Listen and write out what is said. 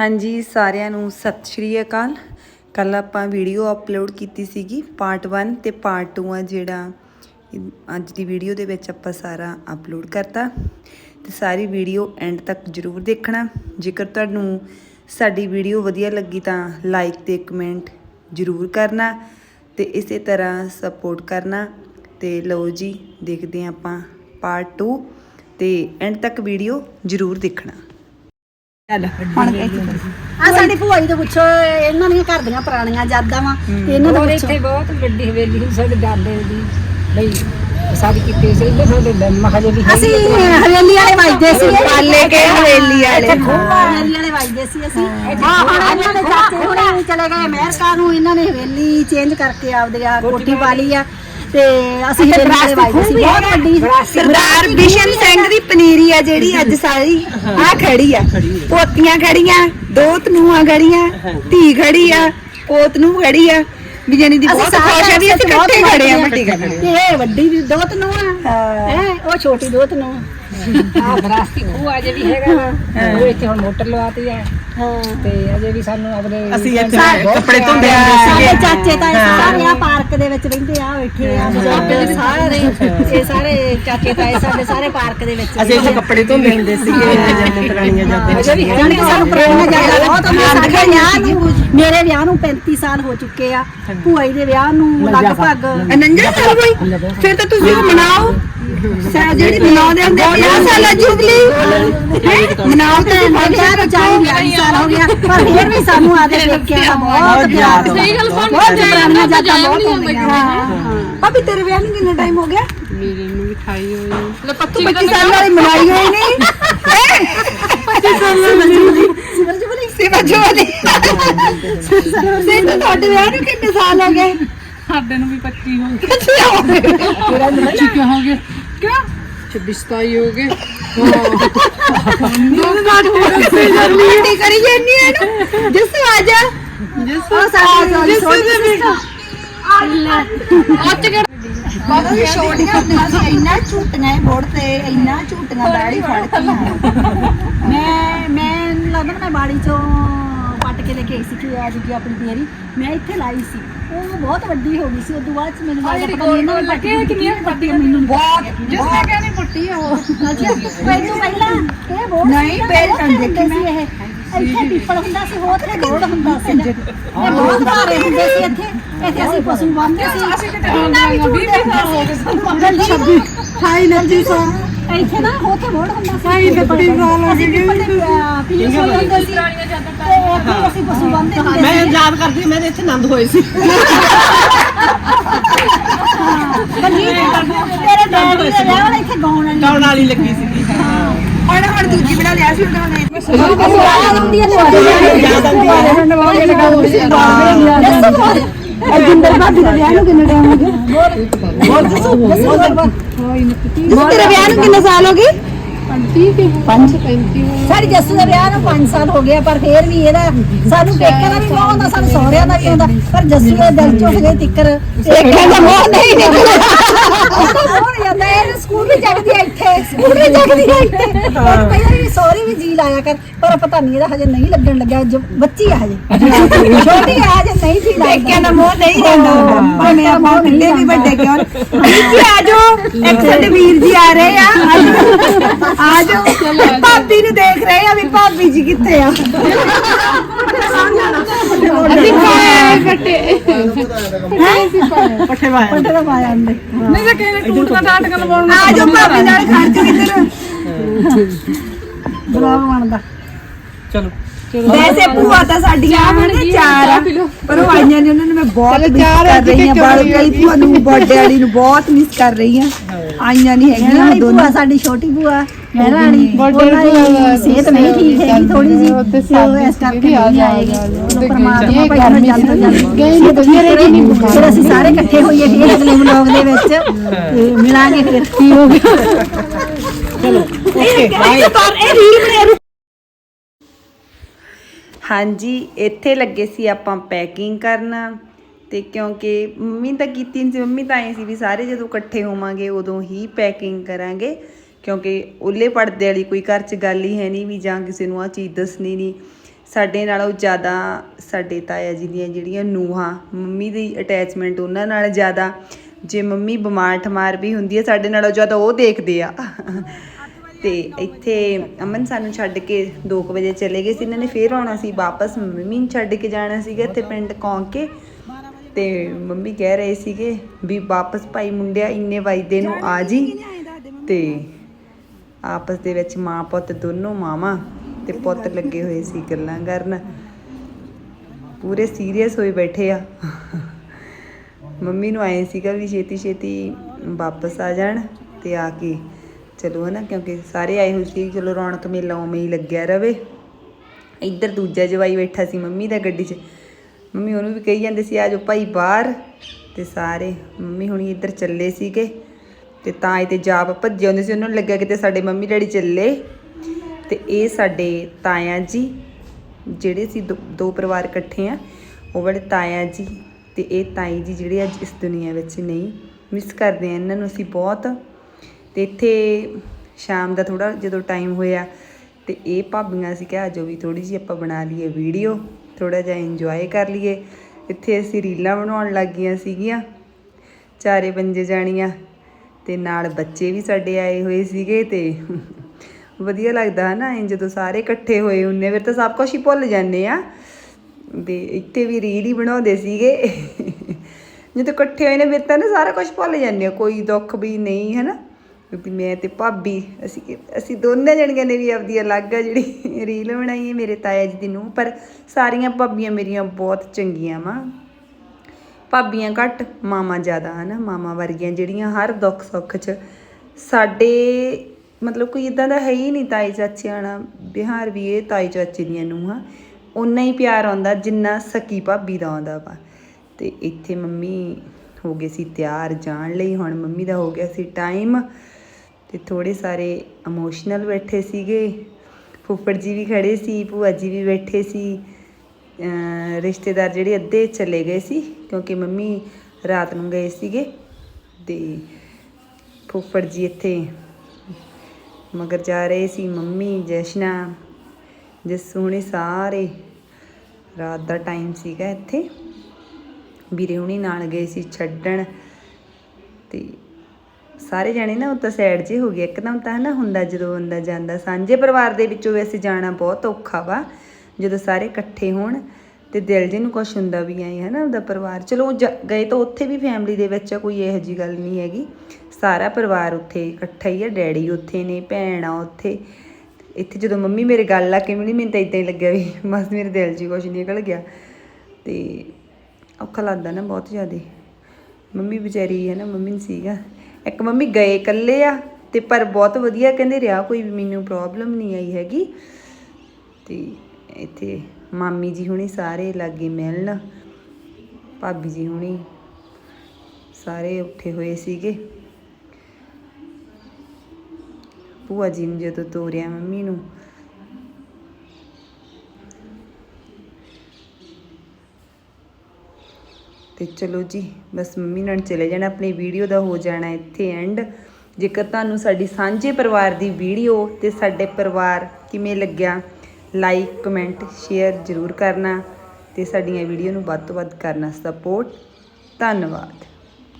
ਹਾਂਜੀ, ਸਾਰਿਆਂ ਨੂੰ ਸਤਿ ਸ਼੍ਰੀ ਅਕਾਲ। ਕੱਲ ਆਪਾਂ ਵੀਡੀਓ ਅਪਲੋਡ ਕੀਤੀ ਸੀਗੀ ਪਾਰਟ 1 ਤੇ ਪਾਰਟ 2 ਆ ਜਿਹੜਾ ਅੱਜ ਦੀ ਵੀਡੀਓ ਦੇ ਵਿੱਚ ਆਪਾਂ ਸਾਰਾ ਅਪਲੋਡ ਕਰਤਾ। ਤੇ ਸਾਰੀ ਵੀਡੀਓ ਐਂਡ ਤੱਕ ਜਰੂਰ ਦੇਖਣਾ। ਜੇਕਰ ਤੁਹਾਨੂੰ ਸਾਡੀ ਵੀਡੀਓ ਵਧੀਆ ਲੱਗੀ ਤਾਂ ਲਾਈਕ ਤੇ ਕਮੈਂਟ ਜਰੂਰ ਕਰਨਾ ਤੇ ਇਸੇ ਤਰ੍ਹਾਂ ਸਪੋਰਟ ਕਰਨਾ। ਤੇ ਲਓ ਜੀ, ਦੇਖਦੇ ਹਾਂ ਆਪਾਂ ਪਾਰਟ 2 ਤੇ ਐਂਡ ਤੱਕ ਵੀਡੀਓ ਜਰੂਰ ਦੇਖਣਾ। ਆ ਸਾਡੀ ਭੂਆ ਜੀ ਤੋਂ ਪੁੱਛੋ ਇਹਨਾਂ ਦੀਆਂ ਘਰ ਦੀਆਂ ਪੁਰਾਣੀਆਂ ਯਾਦਾਂ ਵਾ ਇਹਨਾਂ ਹੋਰ ਪੁੱਛੋ। ਇੱਥੇ ਬਹੁਤ ਵੱਡੀ ਹਵੇਲੀ ਸੀ ਸਾਡੇ ਦਾਦੇ ਦੀ। ਬਈ ਸਾਡੀ ਕੀਤੀ ਸੀ? ਇਹਦੇ ਸਾਡੇ ਮਹਲੇ ਦੀ ਅਸੀਂ ਹਵੇਲੀ ਵਾਲੇ ਵੱਜਦੇ ਸੀ। ਪਾਲੇ ਕੇ ਹਵੇਲੀ ਵਾਲੇ? ਹਵੇਲੀ ਵਾਲੇ ਵੱਜਦੇ ਸੀ ਅਸੀਂ। ਹਾਂ। ਹੁਣ ਇਹਨਾਂ ਦੇ ਚਾਚੇ ਹੁਣੇ ਚਲੇ ਗਏ। ਅਮਰੀਕਾ ਨੂੰ ਇਹਨਾਂ ਨੇ ਹਵੇਲੀ ਚੇਂਜ ਕਰਕੇ ਆਪਦੀ ਆ ਕੋਠੀ ਪਾ ਲਈ ਆ। ਤੇ ਅਸੀਂ ਵਾਲੇ ਵੱਜਦੇ ਸੀ। ਬਹੁਤ ਵੱਡੀ ਸਰਦਾਰ ਬਿਸ਼ਨ ਸਿੰਘ ਦੀ ਪਨੀਰੀ ਆ ਜਿਹੜੀ ਅੱਜ ਸਾਰੀ। ਆ। ਖੜੀ ਆ। ਪੋਤੀਆਂ ਖੜੀਆਂ ਦੋ ਤਨੂਆਂ ਖੜੀਆਂ ਧੀ ਖੜੀ ਆ ਪੋਤ ਨੂੰ ਖੜੀ ਆ। ਵੀ ਜਾਨੀ ਦੀ ਬਹੁਤ ਖੁਸ਼ ਆ ਵੀ ਅਸੀਂ ਇਕੱਠੇ ਖੜੇ ਆ। ਉਲਟੀ ਗੱਲ ਇਹ ਵੱਡੀ ਵੀ ਦੋਤ ਨੂੰ ਆ। ਹੈ। ਉਹ ਛੋਟੀ ਦੋਤ ਨੂੰ ਆ। ਵਿਰਾਸਤੀ ਖੂਹ ਅਜੇ ਵੀ ਹੈਗਾ। ਉਹ ਇੱਥੇ ਹੁਣ ਮੋਟਰ ਲਵਾਤੀ ਹੈ। ਤੇ ਅਜੇ ਵੀ ਸਾਨੂੰ ਆਪਣੇ ਅਸੀਂ ਇੱਥੇ ਕੱਪੜੇ ਧੋਂਦੇ ਆ ਸਾਡੇ ਚਾਚੇ ਤਾਂ ਸਾਰੇ ਆ ਪਾਰਕ ਦੇ ਵਿੱਚ ਰਹਿੰਦੇ ਆ ਬੈਠੇ ਆ। ਸਾਰੇ। ਸਾਰੇ ਚਾਚੇ ਤਾਏ ਸਾਡੇ ਸਾਰੇ ਪਾਰਕ ਦੇ ਵਿੱਚ ਅਸੀਂ ਇੱਥੇ ਕੱਪੜੇ ਧੋਂਦੇ ਹੁੰਦੇ ਸੀਗੇ ਜਾਂਦੇ ਪੁਰਾਣੀਆਂ ਜਾਂਦੇ ਅਜੇ ਵੀ ਹੈਗੇ ਸਾਨੂੰ ਪੁਰਾਣੀਆਂ ਜਾਂਦੇ ਬਹੁਤ ਸਾਡੇ ਵਿਆਹ ਨੂੰ ਮੇਰੇ ਵਿਆਹ ਨੂੰ 35 ਸਾਲ ਹੋ ਚੁੱਕੇ ਆ। ਭੂਆਈ ਦੇ ਵਿਆਹ ਨੂੰ ਲਗਭਗ ਸਮਝਿਆ ਕਾਰਵਾਈ ਫਿਰ ਤਾਂ ਤੁਸੀਂ ਉਹ ਮਨਾਓ ਸਾ ਜਿਹੜੀ ਮਨਾਉਂਦੇ ਹੁੰਦੇ 50 ਸਾਲਾ ਜੁਬਲੀ ਮਨਾਓ ਤੇ ਮਨਿਆ ਰਚਾਈ ਗਿਆ ਸਾਲ ਹੋ ਗਿਆ ਪਰ ਫਿਰ ਵੀ ਸਾਨੂੰ ਆਦੇ ਦੇਖ ਕੇ ਬਹੁਤ ਯਾਦ ਸਹੀ ਗੱਲ ਸੁਣ ਬਹੁਤ ਪੁਰਾਣਾ ਜਾਤਾ ਬਹੁਤ ਭਾਬੀ ਤੇਰੇ ਵਿਆਹ ਨੂੰ ਕਿੰਨਾ ਟਾਈਮ ਹੋ ਗਿਆ ਮੇਰੇ ਨੂੰ ਵੀ 28 ਹੋਏ ਲੈ 25 ਸਾਲ ਵਾਲੀ ਮਨਾਈ ਹੋਈ ਨਹੀਂ 25 ਸਾਲ ਵਾਲੀ ਸਿਮਰ ਜੁਬਲੀ ਸਿਮਰ ਜੁਬਲੀ ਸਿਮਰ ਤੁਹਾਡੇ ਵਿਆਹ ਨੂੰ ਕਿੰਨੇ ਸਾਲ ਹੋ ਗਏ ਸਾਡੇ ਨੂੰ ਵੀ 25 ਹੋ ਗਏ ਕਿਉਂ ਹੋ ਗਏ ਕਿਉਂ? 26 27 ਹੋ ਗਏ। ਦੋ ਸਾਲ ਹੋ ਗਏ ਜਰਮਨੀ ਕਰੀ ਜਾਂਦੀ ਹੈ ਨਾ। ਜਿਸ ਆ ਜਾ ਜਿਸ ਉਹ ਸਾਡੀ ਛੋਟੀ ਬਾਬਾ ਵੀ ਛੋਟੀਆਂ ਹੁੰਦੀਆਂ ਸੀ ਇੰਨਾ ਝੂਟੀਆਂ ਇਹ ਬੋੜ ਤੇ ਇੰਨਾ ਝੂਟੀਆਂ ਦਾੜੀ ਫੜ ਕੇ ਮੈਂ ਮੈਂ ਲੱਗਦਾ ਮੈਂ ਬਾੜੀ ਚੋਂ ਕੇ ਲੈ ਕੇ ਆਈ ਸੀ ਕਿ ਆ ਜੂਗੀ ਆਪਣੀ ਤੇਰੀ ਮੈਂ ਇੱਥੇ ਲਾਈ ਸੀ। ਉਹ ਬਹੁਤ ਵੱਡੀ ਹੋ ਗਈ ਸੀ। ਉਦੋਂ ਬਾਅਦ ਚ ਮੈਨੂੰ ਲੱਗਦਾ ਪਤਾ ਨਹੀਂ ਇਹਨਾਂ ਲੱਗੇ ਕਿੰਨੀਆਂ ਪੱਟੀਆਂ ਮੈਨੂੰ ਬਹੁਤ। ਜਿਸ ਨੇ ਕਹਿੰਦੀ ਪੁੱਟੀ ਆ ਉਹ। ਅੱਛਾ ਮੈਨੂੰ ਪਹਿਲਾਂ ਇਹ ਬਹੁਤ ਨਹੀਂ, ਪਹਿਲਾਂ ਦੇਖੀ ਮੈਂ ਇਹ। ਇੱਥੇ ਪੀਪਲ ਹੁੰਦਾ ਸੀ ਬਹੁਤ ਤੇ ਗੋੜ ਹੁੰਦਾ ਸੀ। ਇਹ ਬਹੁਤ ਭਾਰੇ ਹੁੰਦੇ ਸੀ ਇੱਥੇ। ਇੱਥੇ ਅਸੀਂ ਪਸ਼ੂ ਬੰਨ੍ਹਦੇ ਸੀ। ਅਸੀਂ ਕਿਤੇ ਹੁੰਦਾ ਵੀ 20 ਸਾਲ ਹੋ ਗਏ ਸਾਨੂੰ। 26 ਹਾਈ ਨਰਜੀ ਸੋ ਇੱਥੇ ਨਾ ਹੋ ਕੇ ਮੋੜ ਹੁੰਦਾ ਸੀ। ਸਾਈ ਨੱਤੀ ਸਾਲ ਹੋ ਗਏ ਪੀਸ ਹੋ ਜਾਂਦੇ ਸੀ। ਤੇ ਇੱਥੇ ਅਸੀਂ ਪਸ਼ੂ ਬੰਨਦੇ ਹੁੰਦੇ ਮੈਂ ਯਾਦ ਕਰਦੀ ਹਾਂ, ਮੈਂ ਇੱਥੇ ਆਨੰਦ ਹੋਏ ਸੀ। ਤੇਰੇ ਡੈਡੀ ਦੇ ਵਿਆਹ ਵਾਲੇ ਇੱਥੇ ਗਾਉਣ ਵਾਲੀ ਗਾਉਣ ਵਾਲੀ ਲੱਗੀ ਸੀ ਹੁਣ ਹੁਣ ਦੂਜੀ ਬਣਾ ਲਿਆ ਸੀ ਉਹਨਾਂ ਨੇ। ਯਾਦ ਆਉਂਦੀ ਹੈ ਯਾਦ ਆਉਂਦੀ ਹੈ। ਅਜਿੰਦਰ ਭਾਬੀ ਦੇ ਵਿਆਹ ਨੂੰ ਕਿੰਨੇ ਟਾਈਮ ਹੋ ਗਿਆ ਤੇਰੇ ਵਿਆਹ ਨੂੰ ਕਿੰਨੇ ਸਾਲ ਹੋ ਗਏ? ਸਾਡੀ ਜੱਸੂ ਦਾ ਵਿਆਹ ਨੂੰ 5 ਸਾਲ ਹੋ ਗਿਆ ਪਰ ਫੇਰ ਵੀ ਇਹਦਾ ਸਾਨੂੰ ਪੇਕਿਆਂ ਦਾ ਵੀ ਮੋਹ ਹੁੰਦਾ ਸਾਨੂੰ ਸਹੁਰਿਆਂ ਦਾ ਵੀ ਹੁੰਦਾ ਪਰ ਜੱਸੂ ਦੇ ਦਿਲ ਚੋਂ ਹਜੇ ਤਿੱਕਰ। ਪੇਕਿਆਂ ਦਾ ਮੋਹ ਨਹੀਂ। ਹੋਰ ਜਾਂਦਾ ਇਹ ਸਕੂਲ ਵੀ ਜਗਦੀ ਹੈ ਇੱਥੇ ਵੀ ਜਗਦੀ ਹੈ ਇੱਥੇ ਪਰ ਪਹਿਲਾਂ ਵੀ ਸੌਰੀ ਵੀ ਜੀ ਲਾਇਆ ਕਰ ਪਰ ਪਤਾ ਨਹੀਂ ਇਹਦਾ ਹਜੇ ਨਹੀਂ ਲੱਗਣ ਲੱਗਿਆ ਜੋ ਬੱਚੀ ਆ ਹਜੇ ਛੋਟੀ ਆ ਹਜੇ ਨਹੀਂ ਜੀ ਲੱਗਦਾ ਪੇਕਿਆਂ ਦਾ ਮੋਹ ਨਹੀਂ ਹੁੰਦਾ ਭਾਵੇਂ ਆਪਾਂ ਕਿੰਨੇ ਵੀ ਵੱਡੇ ਕਿਉਂ ਨਾ। ਜੀ ਆ ਜਾਓ ਇੱਕ ਸਾਡੇ ਵੀਰ ਜੀ ਆ ਰਹੇ ਆ ਆ ਜਾਓ ਭਾਬੀ ਨੂੰ ਦੇਖ ਰਹੇ ਆ ਵੀ ਭਾਬੀ ਜੀ ਕਿੱਥੇ ਆ ਅਸੀਂ ਪਾਏ ਫੱਟੇ ਪੱਠੇ ਵਾਇਆ ਪੱਟੇ ਦਾ ਪਾਇਆ ਨਹੀਂ ਤਾਂ ਕਹਿੰਦੇ ਟੂਟ ਦਾ ਨਾਟਕ ਲਵਾਉਣਾ ਆ ਜਾਓ ਭਾਬੀ ਨਾਲ ਜਾਓ ਇੱਧਰ। ਬਲੌਗ ਬਣਦਾ। ਚਲੋ। ਵੈਸੇ ਭੂਆ ਤਾਂ ਸਾਡੀਆਂ ਨੇ ਚਾਰ ਆ। ਪਰ ਉਹ ਆਈਆਂ ਨੇ ਉਹਨਾਂ ਨੂੰ ਮੈਂ ਬਹੁਤ ਮਿਸ ਕਰ ਰਹੀ ਹਾਂ ਬਾਲ ਕਈ ਭੂਆ ਨੂੰ ਬਰਥਡੇ ਵਾਲੀ ਨੂੰ ਬਹੁਤ ਮਿਸ ਕਰ ਰਹੀ ਹਾਂ। ਆਈਆਂ ਨਹੀਂ ਹੈਗੀਆਂ ਦੋਨੋਂ। ਭੂਆ ਸਾਡੀ ਛੋਟੀ ਭੂਆ ਮਹਿਰਾਣੀ ਉਹਨਾਂ ਦੀ ਸਿਹਤ ਨਹੀਂ ਠੀਕ ਹੈਗੀ ਥੋੜੀ ਜੀ ਉਹ ਇਸ ਕਰਕੇ ਨਹੀਂ ਆਏਗੀ। ਚਲੋ ਪਰਮਾਤਮਾ ਭਾਈ ਨੂੰ। ਜਲਦ ਤੋਂ ਜਲਦ ਫਿਰ ਅਸੀਂ ਸਾਰੇ ਇਕੱਠੇ ਹੋਈਏ ਫਿਰ ਅਗਲੇ ਵਲੋਗ ਦੇ ਵਿੱਚ। ਤੇ ਮਿਲਾਂਗੇ ਫਿਰ। ਕੀ ਹੋ ਗਿਆ? ਇਹ ਰੀਲ ਬਣੇ ਹਾਂਜੀ, ਇੱਥੇ ਲੱਗੇ ਸੀ ਆਪਾਂ ਪੈਕਿੰਗ ਕਰਨਾ ਤੇ ਕਿਉਂਕਿ ਮੰਮੀ ਤਾਂ ਕੀਤੀ ਨਹੀਂ ਸੀ, ਮੰਮੀ ਤਾਂ ਐ ਸੀ ਵੀ ਸਾਰੇ ਜਦੋਂ ਇਕੱਠੇ ਹੋਵਾਂਗੇ ਉਦੋਂ ਹੀ ਪੈਕਿੰਗ ਕਰਾਂਗੇ, ਕਿਉਂਕਿ ਉੱਲੇ ਪੜਦੇ ਵਾਲੀ ਕੋਈ ਘਰ 'ਚ ਗੱਲ ਹੀ ਹੈ ਨਹੀਂ ਵੀ ਜਾਂ ਕਿਸੇ ਨੂੰ ਆ ਚੀਜ਼ ਦੱਸਣੀ ਨਹੀਂ। ਸਾਡੇ ਨਾਲੋਂ ਜ਼ਿਆਦਾ ਸਾਡੇ ਤਾਇਆ ਜੀ ਦੀਆਂ ਜਿਹੜੀਆਂ ਨੂਹਾਂ, ਮੰਮੀ ਦੀ ਅਟੈਚਮੈਂਟ ਉਹਨਾਂ ਨਾਲ ਜ਼ਿਆਦਾ। ਜੇ ਮੰਮੀ ਬਿਮਾਰ ਠਮਾਰ ਵੀ ਹੁੰਦੀ ਹੈ, ਸਾਡੇ ਨਾਲੋਂ ਜ਼ਿਆਦਾ ਉਹ ਦੇਖਦੇ ਆ। ਤੇ ਇੱਥੇ ਅਮਨ ਸਾਨੂੰ ਛੱਡ ਕੇ 2 ਵਜੇ ਚਲੇ ਗਏ ਸੀ। ਇਹਨਾਂ ਨੇ ਫੇਰ ਆਉਣਾ ਸੀ ਵਾਪਸ। ਮੰਮੀ ਨੂੰ ਛੱਡ ਕੇ ਜਾਣਾ ਸੀਗਾ ਇੱਥੇ ਪਿੰਡ ਕੌਂਕੇ ਤੇ ਮੰਮੀ ਕਹਿ ਰਹੇ ਸੀਗੇ ਵੀ ਵਾਪਸ ਭਾਈ ਮੁੰਡਿਆ, ਇੰਨੇ ਵਜਦੇ ਨੂੰ ਆ ਜੀ। ਤੇ ਆਪਸ ਦੇ ਵਿੱਚ ਮਾਂ ਪੁੱਤ ਦੋਨੋਂ ਮਾਵਾਂ ਤੇ ਪੁੱਤ ਲੱਗੇ ਹੋਏ ਸੀ ਗੱਲਾਂ ਕਰਨ। ਪੂਰੇ ਸੀਰੀਅਸ ਹੋਏ ਬੈਠੇ ਆ। ਮੰਮੀ ਨੂੰ ਆਏ ਸੀਗਾ ਵੀ ਛੇਤੀ ਛੇਤੀ ਵਾਪਸ ਆ ਜਾਣ ਤੇ ਆ ਕੇ ਚਲੋ ਹਨਾ, ਕਿਉਂਕਿ ਸਾਰੇ ਆਏ ਹੋਏ ਸੀ, ਚਲੋ ਰੌਣਕ ਮੇਲਾ ਉਵੇਂ ਹੀ ਲੱਗਿਆ ਰਵੇ। ਇੱਧਰ ਦੂਜਾ ਜਵਾਈ ਬੈਠਾ ਸੀ ਮੰਮੀ ਦਾ ਗੱਡੀ 'ਚ। ਮੰਮੀ ਉਹਨੂੰ ਵੀ ਕਹੀ ਜਾਂਦੇ ਸੀ, ਆ ਜਾਓ ਭਾਈ ਬਾਹਰ। ਤੇ ਸਾਰੇ ਮੰਮੀ ਹੁਣੀ ਇੱਧਰ ਚੱਲੇ ਸੀਗੇ। ਤੇ ਤਾਂ ਇਹ ਤੇ ਜਾਪ ਭੱਜੇ ਹੁੰਦੇ ਸੀ, ਉਹਨਾਂ ਨੂੰ ਲੱਗਿਆ ਕਿਤੇ ਸਾਡੇ ਮੰਮੀ ਡੈਡੀ ਚੱਲੇ। ਤੇ ਇਹ ਸਾਡੇ ਤਾਇਆ ਜੀ, ਜਿਹੜੇ ਸੀ ਦੋ- ਦੋ ਪਰਿਵਾਰ ਇਕੱਠੇ ਆ, ਉਹ ਵਾਲੇ ਤਾਇਆ ਜੀ ਤੇ ਇਹ ਤਾਈ ਜੀ ਜਿਹੜੇ ਅੱਜ ਇਸ ਦੁਨੀਆ ਵਿੱਚ ਨਹੀਂ ਮਿਸ ਕਰਦੇ ਆ। ਇਹਨਾਂ ਨੂੰ ਅਸੀਂ ਬਹੁਤ ਤੇ ਇੱਥੇ ਸ਼ਾਮ ਦਾ ਥੋੜਾ ਜਦੋਂ ਟਾਈਮ ਹੋਇਆ ਤੇ ਇਹ ਭਾਬੀਆਂ ਸੀ ਕਿ ਆਜੋ ਵੀ ਥੋੜੀ ਜਿਹੀ ਆਪਾਂ ਬਣਾ ਲਈਏ ਵੀਡੀਓ ਥੋੜਾ ਜਿਹਾ ਇੰਜੋਏ ਕਰ ਲਈਏ। ਇੱਥੇ ਅਸੀਂ ਰੀਲਾਂ ਬਣਾਉਣ ਲੱਗ ਗਈਆਂ ਸੀਗੀਆਂ, ਚਾਰੇ ਪੰਜੇ ਜਾਣੀਆਂ ਤੇ ਨਾਲ ਬੱਚੇ ਵੀ ਸਾਡੇ ਆਏ ਹੋਏ ਸੀਗੇ ਤੇ ਵਧੀਆ ਲੱਗਦਾ ਹੈ ਨਾ ਜਦੋਂ ਸਾਰੇ ਇਕੱਠੇ ਹੋਏ ਹੁੰਨੇ ਫਿਰ ਤਾਂ ਸਭ ਕੁਝ ਹੀ ਭੁੱਲ ਜਾਂਦੇ ਆ। ਤੇ ਇੱਥੇ ਵੀ ਰੀਲ ਹੀ ਬਣਾਉਂਦੇ ਸੀਗੇ। ਜਦੋਂ ਇਕੱਠੇ ਹੋਏ ਨੇ, ਫਿਰ ਤਾਂ ਨਾ ਸਾਰਾ ਕੁਝ ਭੁੱਲ ਜਾਂਦੇ ਆ, ਕੋਈ ਦੁੱਖ ਵੀ ਨਹੀਂ ਹੈ ਨਾ ਕਿਉਂਕਿ ਮੈਂ ਤੇ ਭਾਬੀ, ਅਸੀਂ ਅਸੀਂ ਦੋਨੇ ਜਣੀਆਂ ਨੇ ਵੀ ਆਪਦੀ ਅਲੱਗ ਆ ਜਿਹੜੀ ਰੀਲ ਬਣਾਈ ਹੈ ਮੇਰੇ ਤਾਇਆ ਜੀ ਦੀ ਨੂੰ ਪਰ ਸਾਰੀਆਂ ਭਾਬੀਆਂ ਮੇਰੀਆਂ ਬਹੁਤ ਚੰਗੀਆਂ ਵਾ। ਭਾਬੀਆਂ ਘੱਟ ਮਾਮਾ ਜ਼ਿਆਦਾ ਹਨਾ ਮਾਮਾ ਵਰਗੀਆਂ ਜਿਹੜੀਆਂ ਹਰ ਦੁੱਖ ਸੁੱਖ 'ਚ ਸਾਡੇ, ਮਤਲਬ ਕੋਈ ਇਦਾਂ ਦਾ ਹੈ ਹੀ ਨਹੀਂ ਤਾਈ ਚਾਚਿਆਂ ਨਾਲ ਬਿਹਾਰ ਵੀ ਇਹ ਤਾਈ ਚਾਚੇ ਦੀਆਂ ਨੂੰਹਾਂ ਉਨਾ ਹੀ ਪਿਆਰ ਆਉਂਦਾ ਜਿੰਨਾ ਸਕੀ ਭਾਬੀ ਦਾ ਆਉਂਦਾ ਵਾ। ਤੇ ਇੱਥੇ ਮੰਮੀ ਹੋ ਗਏ ਸੀ ਤਿਆਰ, ਜਾਣ ਲਈ ਹੁਣ ਮੰਮੀ ਦਾ ਹੋ ਗਿਆ ਸੀ ਟਾਈਮ ਤੇ ਥੋੜੇ ਸਾਰੇ ਇਮੋਸ਼ਨਲ ਬੈਠੇ ਸੀਗੇ। ਫੁੱਫੜ ਜੀ ਵੀ ਖੜੇ ਸੀ, ਭੂਆ ਜੀ ਵੀ ਬੈਠੇ ਸੀ। ਰਿਸ਼ਤੇਦਾਰ ਜਿਹੜੇ ਅੱਧੇ ਚਲੇ ਗਏ ਸੀ, ਕਿਉਂਕਿ ਮੰਮੀ ਰਾਤ ਨੂੰ ਗਏ ਸੀਗੇ ਤੇ ਫੁੱਫੜ ਜੀ ਇੱਥੇ ਮਗਰ ਜਾ ਰਹੇ ਸੀ। ਮੰਮੀ, ਜਸ਼ਨਾ, ਜੱਸੂ ਹੁਣੀ ਸਾਰੇ ਰਾਤ ਦਾ ਟਾਈਮ ਸੀਗਾ ਇੱਥੇ। ਵੀਰੇ ਹੁਣੀ ਨਾਲ ਗਏ ਸੀ ਛੱਡਣ ਤੇ ਸਾਰੇ ਜਾਣੇ ਨਾ ਉੱਤਾ ਸਾਈਡ ਜੇ ਹੋ ਗਏ। ਇੱਕਦਮ ਤਾਂ ਨਾ ਹੁੰਦਾ ਜਦੋਂ ਬੰਦਾ ਜਾਂਦਾ। ਸਾਂਝੇ ਪਰਿਵਾਰ ਦੇ ਵਿੱਚੋਂ ਵੈਸੇ ਜਾਣਾ ਬਹੁਤ ਔਖਾ ਵਾ, ਜਦੋਂ ਸਾਰੇ ਇਕੱਠੇ ਹੋਣ ਤੇ ਦਿਲ ਜੇ ਨੂੰ ਕੁਛ ਹੁੰਦਾ ਵੀ ਐ ਨਾ ਉਹਦਾ ਪਰਿਵਾਰ। ਚਲੋ ਜ- ਗਏ ਤਾਂ ਉੱਥੇ ਵੀ ਫੈਮਿਲੀ ਦੇ ਵਿੱਚ ਕੋਈ ਇਹੋ ਜੀ ਗੱਲ ਨਹੀਂ ਹੈਗੀ। ਸਾਰਾ ਪਰਿਵਾਰ ਉੱਥੇ ਇਕੱਠਾ ਹੀ ਆ, ਡੈਡੀ ਉੱਥੇ ਨੇ, ਭੈਣ ਆ ਉੱਥੇ। ਇੱਥੇ ਜਦੋਂ ਮੰਮੀ ਮੇਰੇ ਗੱਲ ਆ ਕੇ ਨਹੀਂ ਮੈਨੂੰ ਤਾਂ ਇਦਾਂ ਹੀ ਲੱਗਿਆ ਵੀ ਬਸ ਮੇਰੇ ਦਿਲ 'ਚ ਹੀ ਕੁਛ ਨਿਕਲ ਗਿਆ। ਤੇ ਔਖਾ ਲੱਗਦਾ ਨਾ ਬਹੁਤ ਜ਼ਿਆਦਾ। ਮੰਮੀ ਵਿਚਾਰੀ ਹੈ ਨਾ ਮੰਮੀ ਸੀਗਾ। ਇੱਕ ਮੰਮੀ ਗਏ ਇਕੱਲੇ ਆ ਤੇ ਪਰ ਬਹੁਤ ਵਧੀਆ ਕਹਿੰਦੇ ਰਿਹਾ, ਕੋਈ ਵੀ ਮੈਨੂੰ ਪ੍ਰੋਬਲਮ ਨਹੀਂ ਆਈ ਹੈਗੀ। ਤੇ ਇੱਥੇ ਮਾਮੀ ਜੀ ਹੁਣੀ ਸਾਰੇ ਲਾਗੇ ਮਿਲਣ, ਭਾਬੀ ਜੀ ਹੁਣੀ ਸਾਰੇ ਉੱਠੇ ਹੋਏ ਸੀਗੇ। ਭੂਆ ਜੀ ਨੂੰ ਜਦੋਂ ਤੋਰਿਆ ਮੰਮੀ ਨੂੰ ਤੇ ਚਲੋ ਜੀ, ਬਸ ਮੰਮੀ ਨਾਲ ਚਲੇ ਜਾਣਾ, ਆਪਣੀ ਵੀਡੀਓ ਦਾ ਹੋ ਜਾਣਾ ਇੱਥੇ ਐਂਡ ਜੇਕਰ ਤੁਹਾਨੂੰ ਸਾਡੀ ਸਾਂਝੇ ਪਰਿਵਾਰ ਦੀ ਵੀਡੀਓ ਤੇ ਸਾਡੇ ਪਰਿਵਾਰ ਕਿਵੇਂ ਲੱਗਿਆ ਲਾਈਕ ਕਮੈਂਟ ਸ਼ੇਅਰ ਜ਼ਰੂਰ ਕਰਨਾ ਤੇ ਸਾਡੀਆਂ ਵੀਡੀਓ ਨੂੰ ਵੱਧ ਤੋਂ ਵੱਧ ਕਰਨਾ ਸਪੋਰਟ ਧੰਨਵਾਦ।